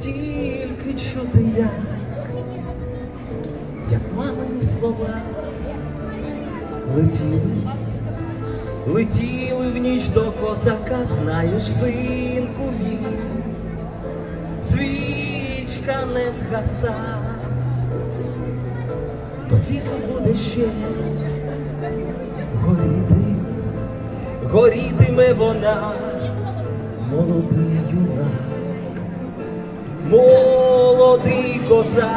тільки чути як, як мамині слова летіли, летіли в ніч до козака, знаєш, синку мій, свічка не згаса, до віка буде ще горіти, горітиме вона, молодий юнак, молодий козак,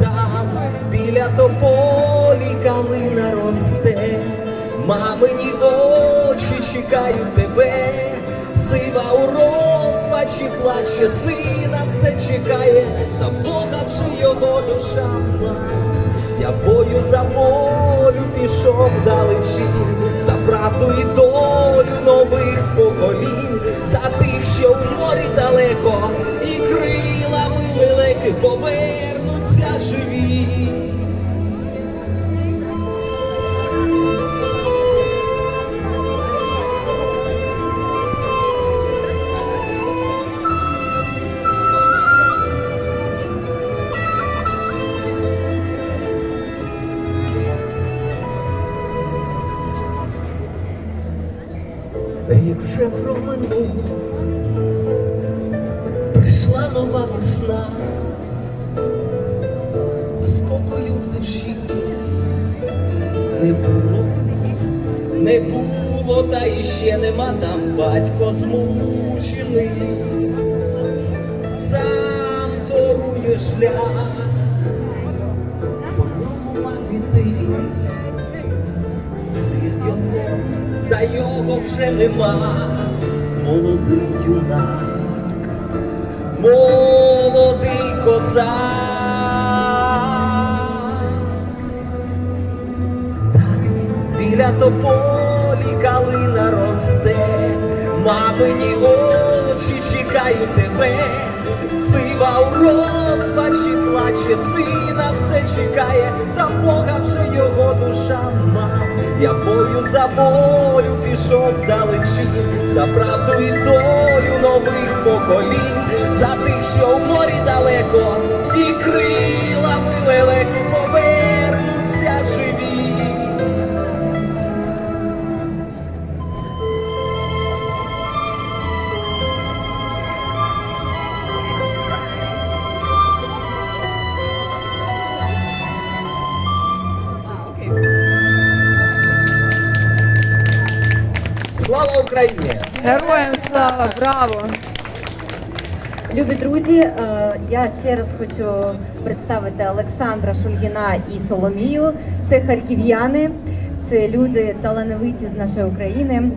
там біля тополі калина росте, мамині очі чекають тебе, сива у розпачі плаче, сина все чекає, та Бога вже його душа має. Я бою за волю пішов далечі, за правду і долю Рік вже проминув, прийшла нова весна, а спокою в душі не було, не було, та іще нема там батько змучений, сам торує шлях, по ньому мав іти. син його, та його вже нема, молодий юнак, молодий козак. Біля тополі калина росте, мамині очі чекають тебе, сива у розпачі плаче, сина все чекає, та Бога вже його душа мав. Я бою за волю пішов далечі, за правду і долю нових поколінь, за тих, що в морі далеко, і крилами лелеки повернуться Слава Україні! Героям слава, браво! Любі друзі, е, я ще раз хочу представити Олександра Шульгіна і Соломію. Це харків'яни, це люди талановиті з нашої України.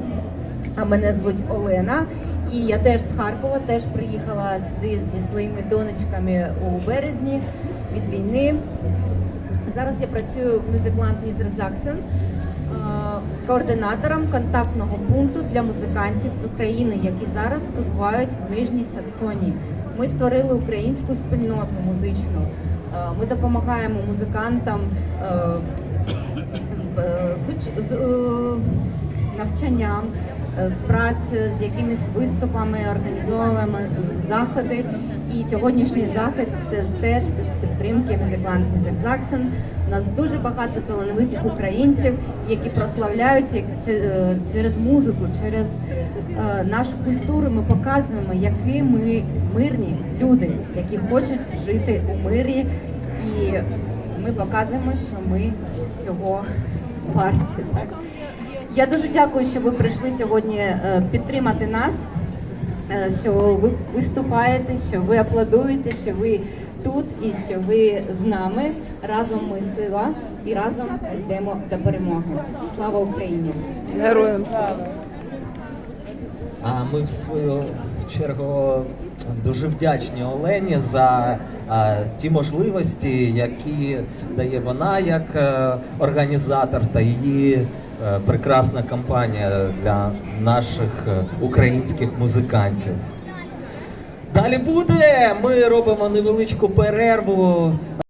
А мене звуть Олена. І я теж з Харкова, теж приїхала сюди зі своїми донечками у березні від війни. Зараз я працюю в мюзикланд Мізер Заксен координатором контактного пункту для музикантів з України, які зараз перебувають в Нижній Саксонії. Ми створили українську спільноту музичну. Е, Ми допомагаємо музикантам е, з, е, навчанням, з працею, з якимись виступами, організовуємо заходи. І сьогоднішній захід це теж з підтримки музикант Мізер Заксен. У нас дуже багато талановитих українців, які прославляють як е, через музику, через е, нашу культуру. Ми показуємо, які ми мирні люди, які хочуть жити у мирі. І ми показуємо, що ми цього варті. Я дуже дякую, що ви прийшли сьогодні е, підтримати нас, що ви виступаєте, що ви аплодуєте, що ви тут і що ви з нами. Разом ми сила і разом йдемо до перемоги. Слава Україні! Героям слава! А ми в свою чергу дуже вдячні Олені за а, ті можливості, які дає вона як е, організатор та її е, прекрасна компанія для наших е, українських музикантів. Далі буде. Ми робимо невеличку перерву.